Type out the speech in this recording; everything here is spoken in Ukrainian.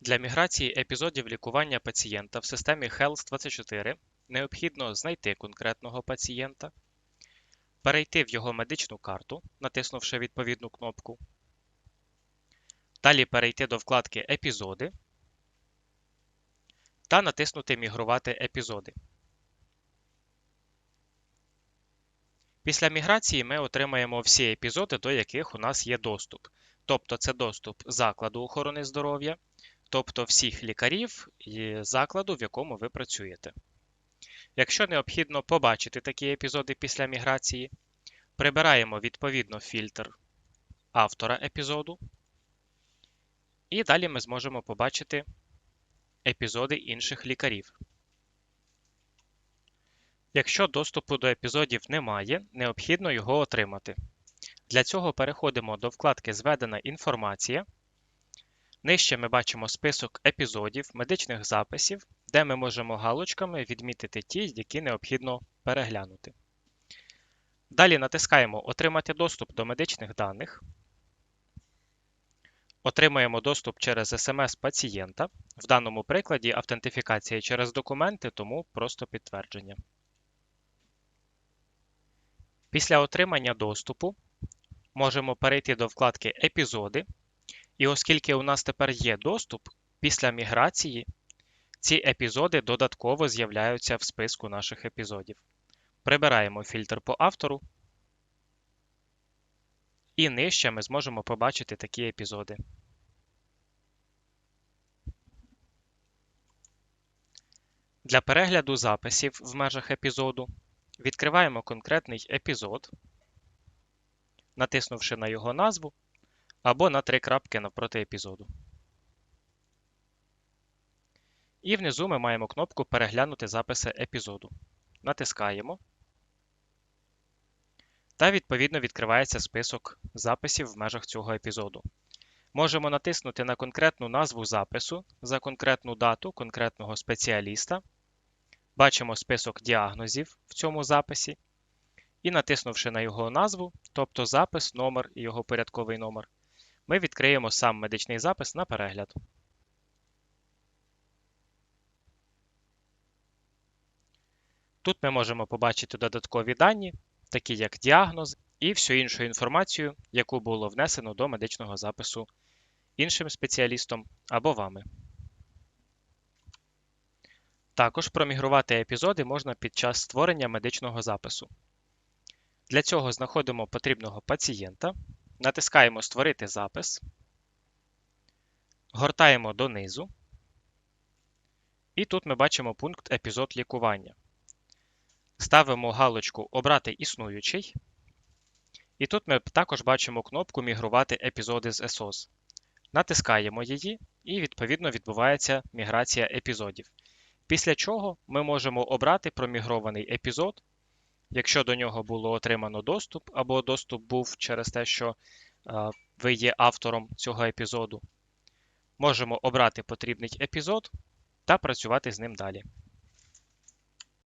Для міграції епізодів лікування пацієнта в системі Health24 необхідно знайти конкретного пацієнта, перейти в його медичну карту, натиснувши відповідну кнопку, далі перейти до вкладки Епізоди та натиснути Мігрувати епізоди. Після міграції ми отримаємо всі епізоди, до яких у нас є доступ. Тобто це доступ закладу охорони здоров'я, тобто всіх лікарів і закладу, в якому ви працюєте. Якщо необхідно побачити такі епізоди після міграції, прибираємо відповідно фільтр автора епізоду, і далі ми зможемо побачити епізоди інших лікарів. Якщо доступу до епізодів немає, необхідно його отримати. Для цього переходимо до вкладки Зведена інформація. Нижче ми бачимо список епізодів, медичних записів, де ми можемо галочками відмітити ті, які необхідно переглянути. Далі натискаємо Отримати доступ до медичних даних. Отримаємо доступ через смс пацієнта. В даному прикладі автентифікація через документи, тому просто підтвердження. Після отримання доступу можемо перейти до вкладки Епізоди. І оскільки у нас тепер є доступ, після міграції ці епізоди додатково з'являються в списку наших епізодів. Прибираємо фільтр по автору. І нижче ми зможемо побачити такі епізоди. Для перегляду записів в межах епізоду відкриваємо конкретний епізод, натиснувши на його назву або на три крапки навпроти епізоду. І внизу ми маємо кнопку Переглянути записи епізоду. Натискаємо. Та відповідно відкривається список записів в межах цього епізоду. Можемо натиснути на конкретну назву запису за конкретну дату конкретного спеціаліста. Бачимо список діагнозів в цьому записі. І натиснувши на його назву, тобто запис, номер і його порядковий номер, ми відкриємо сам медичний запис на перегляд. Тут ми можемо побачити додаткові дані, такі як діагноз і всю іншу інформацію, яку було внесено до медичного запису іншим спеціалістом або вами. Також промігрувати епізоди можна під час створення медичного запису. Для цього знаходимо потрібного пацієнта, натискаємо Створити запис, гортаємо донизу, і тут ми бачимо пункт Епізод лікування. Ставимо галочку Обрати існуючий. І тут ми також бачимо кнопку Мігрувати епізоди з ESOS. Натискаємо її, і відповідно відбувається міграція епізодів. Після чого ми можемо обрати промігрований епізод, якщо до нього було отримано доступ, або доступ був через те, що е, ви є автором цього епізоду. Можемо обрати потрібний епізод та працювати з ним далі.